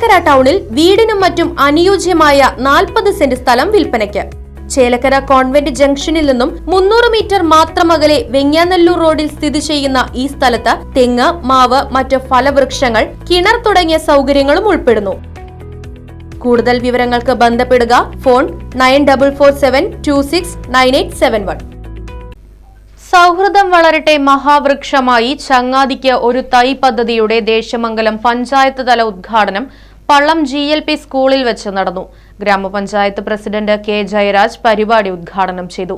ചേലക്കര ടൗണിൽ വീടിനും മറ്റും അനുയോജ്യമായ നാൽപ്പത് സെന്റ് സ്ഥലം വിൽപ്പനയ്ക്ക്. ചേലക്കര കോൺവെന്റ് ജംഗ്ഷനിൽ നിന്നും മുന്നൂറ് മീറ്റർ മാത്രം അകലെ വെങ്ങാനല്ലൂർ റോഡിൽ സ്ഥിതി ചെയ്യുന്ന ഈ സ്ഥലത്ത് തെങ്ങ് മാവ് മറ്റ് ഫലവൃക്ഷങ്ങൾ കിണർ തുടങ്ങിയ സൗകര്യങ്ങളും ഉൾപ്പെടുന്നു. കൂടുതൽ വിവരങ്ങൾക്ക് ബന്ധപ്പെടുക phone nine double four seven two six nine eight seven one. സൗഹൃദം വളരട്ടെ മഹാവൃക്ഷമായി ചങ്ങാതിക്ക് ഒരു തൈ പദ്ധതിയുടെ ദേശമംഗലം പഞ്ചായത്ത് തല ഉദ്ഘാടനം പള്ളം ജി എൽ പി സ്കൂളിൽ വെച്ച് നടന്നു. ഗ്രാമപഞ്ചായത്ത് പ്രസിഡന്റ് കെ ജയരാജ് പരിപാടി ഉദ്ഘാടനം ചെയ്തു.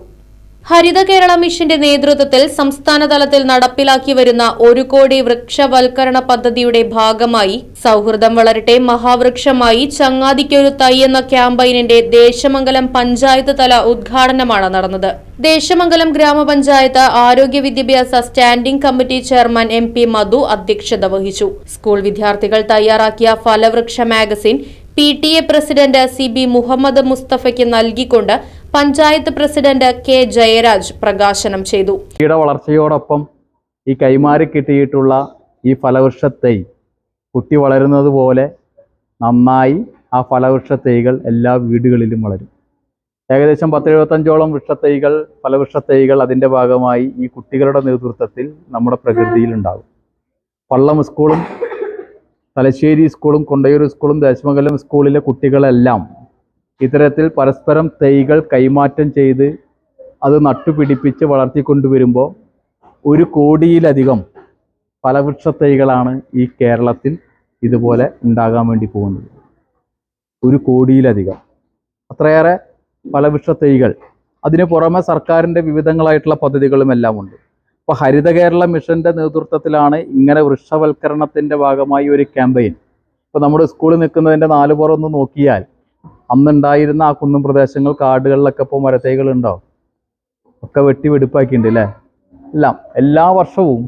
ഹരിത കേരള മിഷന്റെ നേതൃത്വത്തിൽ സംസ്ഥാന തലത്തിൽ നടപ്പിലാക്കി വരുന്ന ഒരു കോടി വൃക്ഷവൽക്കരണ പദ്ധതിയുടെ ഭാഗമായി സൗഹൃദം വളരട്ടെ മഹാവൃക്ഷമായി ചങ്ങാതിക്കൊരു തൈ എന്ന ക്യാമ്പയിനിന്റെ ദേശമംഗലം പഞ്ചായത്ത് തല ഉദ്ഘാടനമാണ് നടന്നത്. ദേശമംഗലം ഗ്രാമപഞ്ചായത്ത് ആരോഗ്യ വിദ്യാഭ്യാസ standing committee chairman M P Madhu അധ്യക്ഷത വഹിച്ചു. സ്കൂൾ വിദ്യാർത്ഥികൾ തയ്യാറാക്കിയ ഫലവൃക്ഷ magazine P T A president C B Muhammad മുസ്തഫയ്ക്ക് നൽകിക്കൊണ്ട് പഞ്ചായത്ത് പ്രസിഡന്റ് കെ ജയരാജ് പ്രകാശനം ചെയ്തു. വളർച്ചയോടൊപ്പം ഈ കൈമാറി കിട്ടിയിട്ടുള്ള ഈ ഫലവൃക്ഷ തൈ കുട്ടി വളരുന്നത് പോലെ നന്നായി ആ ഫലവൃക്ഷ തൈകൾ എല്ലാ വീടുകളിലും വളരും. ഏകദേശം പത്തെഴുപത്തഞ്ചോളം വൃക്ഷത്തൈകൾ പല വൃക്ഷത്തൈകൾ അതിന്റെ ഭാഗമായി ഈ കുട്ടികളുടെ നേതൃത്വത്തിൽ നമ്മുടെ പ്രകൃതിയിലുണ്ടാകും. പള്ളം സ്കൂളും തലശ്ശേരി സ്കൂളും കൊണ്ടയൂർ സ്കൂളും ദേശമംഗലം സ്കൂളിലെ കുട്ടികളെല്ലാം ഇത്തരത്തിൽ പരസ്പരം തൈകൾ കൈമാറ്റം ചെയ്ത് അത് നട്ടുപിടിപ്പിച്ച് വളർത്തിക്കൊണ്ടുവരുമ്പോൾ ഒരു കോടിയിലധികം ഫലവൃക്ഷ തൈകളാണ് ഈ കേരളത്തിൽ ഇതുപോലെ ഉണ്ടാകാൻ വേണ്ടി പോകുന്നത്. ഒരു കോടിയിലധികം. അത്രയേറെ ഫലവൃക്ഷ തൈകൾ അതിന് പുറമെ സർക്കാരിന്റെ വിവിധങ്ങളായിട്ടുള്ള പദ്ധതികളും എല്ലാം ഉണ്ട്. ഇപ്പോൾ ഹരിത കേരള മിഷന്റെ നേതൃത്വത്തിലാണ് ഇങ്ങനെ വൃക്ഷവൽക്കരണത്തിന്റെ ഭാഗമായി ഒരു ക്യാമ്പയിൻ. ഇപ്പോൾ നമ്മുടെ സ്കൂളിൽ നിൽക്കുന്നതിന്റെ നാല് പുറം ഒന്ന് നോക്കിയാൽ അന്നുണ്ടായിരുന്ന ആ കുന്നും പ്രദേശങ്ങൾ കാടുകളിലൊക്കെ ഇപ്പോൾ മരത്തൈകൾ ഉണ്ടോ? ഒക്കെ വെട്ടി വെടിപ്പാക്കിയിട്ടുണ്ട് അല്ലേ? എല്ലാം എല്ലാ വർഷവും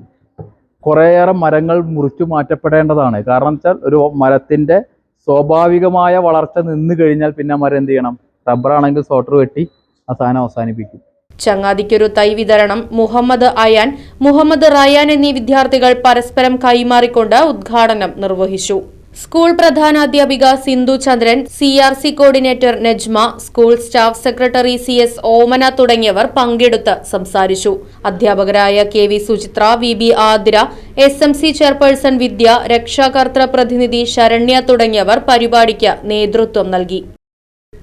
കുറേയേറെ മരങ്ങൾ മുറിച്ചു മാറ്റപ്പെടേണ്ടതാണ്. കാരണം വെച്ചാൽ ഒരു മരത്തിന്റെ സ്വാഭാവികമായ വളർച്ച നിന്ന് കഴിഞ്ഞാൽ പിന്നെ മരം എന്ത് ചെയ്യണം? റബ്ബറാണെങ്കിൽ സോട്ടർ വെട്ടി ആ സാധനം അവസാനിപ്പിക്കും. ചങ്ങാതിക്കൊരു തൈ വിതരണം മുഹമ്മദ് അയാൻ മുഹമ്മദ് റയാൻ എന്നീ വിദ്യാർത്ഥികൾ പരസ്പരം കൈമാറിക്കൊണ്ട് ഉദ്ഘാടനം നിർവഹിച്ചു. School പ്രധാനാധ്യാപിക Sindhu Chandran C R C coordinator Najma school staff secretary C S Omana തുടങ്ങിയവർ പങ്കെടുത്ത് സംസാരിച്ചു. അധ്യാപകരായ K V Suchithra V B Athira S M C chairperson Vidya രക്ഷാകർതൃ പ്രതിനിധി ശരണ്യ തുടങ്ങിയവർ പരിപാടിക്ക് നേതൃത്വം നൽകി.